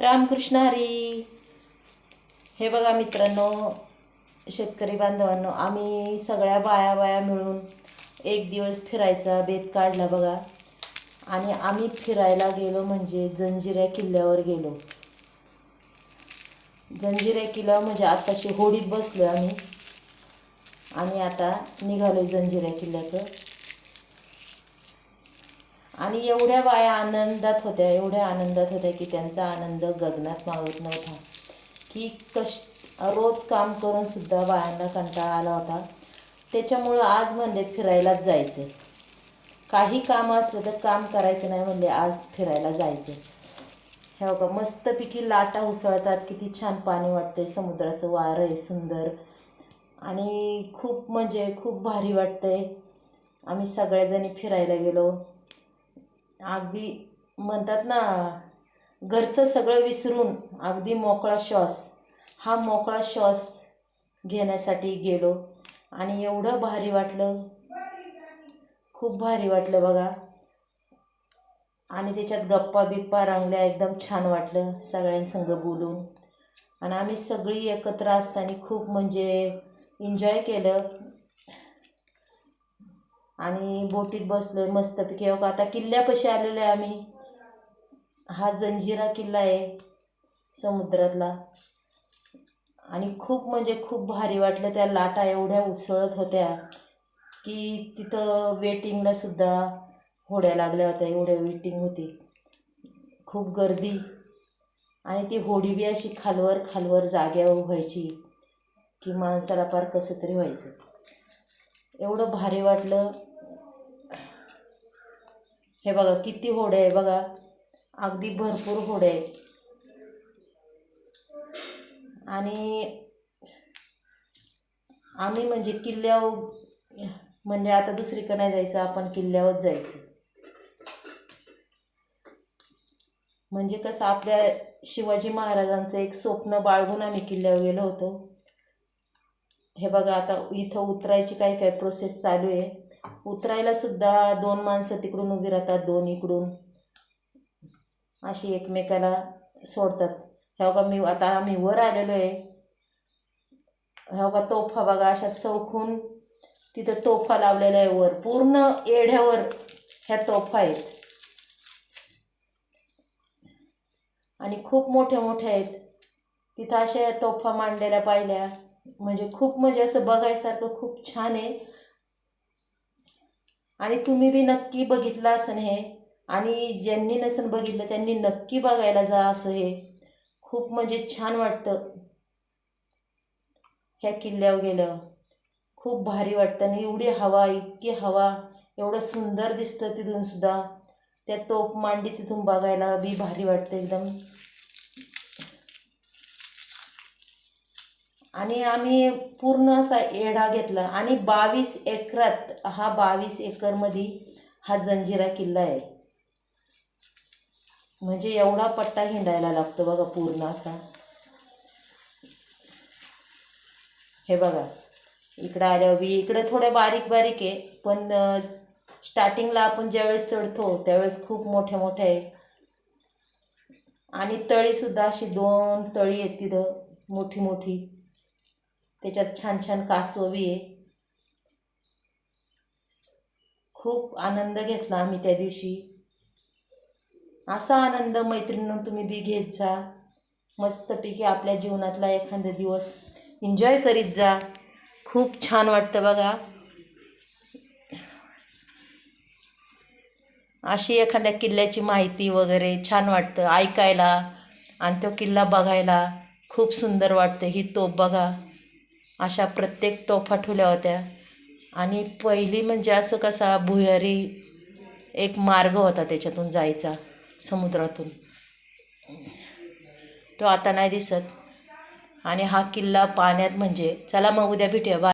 रामकृष्ण हरी. हे बघा मित्रांनो शेतकरी बांधवांनो आम्ही सगळ्या बाया बाया मिळून एक दिवस फिरायचा बेत काढला बघा. आणि आम्ही फिरायला गेलो म्हणजे जंजिऱ्या किल्ल्यावर गेलो. जंजिऱ्या किल्ल्यावर म्हणजे आत्ताशी होडीत बसलो आम्ही. आणि आता निघालो जंजिऱ्या किल्ल्याकडं. आणि एवढ्या बाया आनंदात होत्या एवढ्या आनंदात होत्या की त्यांचा आनंद गगनात मावत नव्हता. की कश रोज काम करून सुद्धा बायांना कंटाळा आला होता. त्याच्यामुळं आज म्हणले फिरायलाच जायचे काही काम असलं तर काम करायचं नाही म्हणले आज फिरायला जायचे हे बघा मस्तपैकी लाटा उसळतात किती छान पाणी वाटतंय समुद्राचं वारं आहे सुंदर. आणि खूप म्हणजे खूप भारी वाटतंय. आम्ही सगळ्याजणी फिरायला गेलो. अगदी म्हणतात ना घरचं सगळं विसरून अगदी मोकळा श्वास. हा मोकळा श्वास घेण्यासाठी गेलो आणि एवढं भारी वाटलं. खूप भारी वाटलं बघा. आणि त्याच्यात गप्पा बिप्पा रंगल्या एकदम छान वाटलं सगळ्यांसंग बोलून. आणि आम्ही सगळी एकत्र असताना खूप म्हणजे एन्जॉय केलं. आणि बोटीत बसलो आहे मस्तपैकी. हो का आता किल्ल्यापाशी आलेलो आहे आम्ही. हा जंजिरा किल्ला आहे समुद्रातला. आणि खूप म्हणजे खूप भारी वाटलं त्या लाटा एवढ्या उसळत होत्या की तिथं वेटिंगला सुद्धा होड्या लागल्या होत्या एवढ्या वेटिंग होती. खूप गर्दी. आणि ती होडी बी अशी खालवर खालवर जाग्यावर व्हायची की माणसाला फार कसं तरी व्हायचं. एवढं भारी वाटलं. हे बघा किती होडे आहे बघा. अगदी भरपूर होडे आहे. आणि आम्ही म्हणजे किल्ल्यावर म्हणजे आता दुसरीकडे नाही जायचं आपण किल्ल्यावर जायचं. म्हणजे कसं आपल्या शिवाजी महाराजांचं एक स्वप्न बाळगून आम्ही किल्ल्यावर गेलो होतो. हे बघा आता इथं उतरायची काय काय प्रोसेस चालू आहे. उतरायला सुद्धा दोन माणसं तिकडून उभी राहतात दोन इकडून. अशी एकमेकाला सोडतात. हे बघा मी आता आम्ही वर आलेलो आहे. हे बघा तोफा बघा अशा चौकून तिथं तोफा लावलेला आहे वर. पूर्ण एढ्यावर ह्या तोफा आहेत. आणि खूप मोठ्या मोठ्या आहेत. तिथं अशा तोफा मांडलेल्या पाहिल्या. म्हणजे खूप म्हणजे असं बघायसारखं खूप छान आहे. आणि तुम्ही बी नक्की बघितलं असं हे. आणि ज्यांनी नसन बघितलं त्यांनी नक्की बघायला जा असं हे. खूप म्हणजे छान वाटतं. ह्या किल्ल्यावर गेलं खूप भारी वाटतं आणि एवढी हवा इतकी हवा एवढं सुंदर दिसतं तिथून सुद्धा. त्या तोप मांडी तिथून बघायला बी भारी वाटतं एकदम. आणि आम्ही पूर्ण असा एढा घेतला. आणि बावीस एकरात हा बावीस एकरमध्ये हा जंजिरा किल्ला आहे. म्हणजे एवढा पट्टा हिंडायला लागतो बघा पूर्ण असा. हे बघा इकडं आल्यावर बी इकडं थोडं बारीक बारीक आहे पण स्टार्टिंगला आपण ज्यावेळेस चढतो त्यावेळेस खूप मोठ्या मोठ्या आहे. आणि तळीसुद्धा अशी दोन तळी आहेत तिथं मोठी मोठी. त्याच्यात छान छान कासवबी आहे. खूप आनंद घेतला आम्ही त्या दिवशी. असा आनंद मैत्रिणीनं तुम्ही बी घेत जा. मस्तपैकी आपल्या जीवनातला एखादा दिवस एन्जॉय करीत जा. खूप छान वाटतं बघा. अशी एखाद्या किल्ल्याची माहिती वगैरे छान वाटतं ऐकायला आणि तो किल्ला बघायला खूप सुंदर वाटतं. ही तोप बघा. अशा प्रत्येक तोफा ठेवल्या होत्या. आणि पहिली म्हणजे असं कसा भुयारी एक मार्ग होता त्याच्यातून जायचा समुद्रातून. तो आता नाही दिसत. आणि हा किल्ला पाण्यात म्हणजे चला मग उद्या भेटूया बा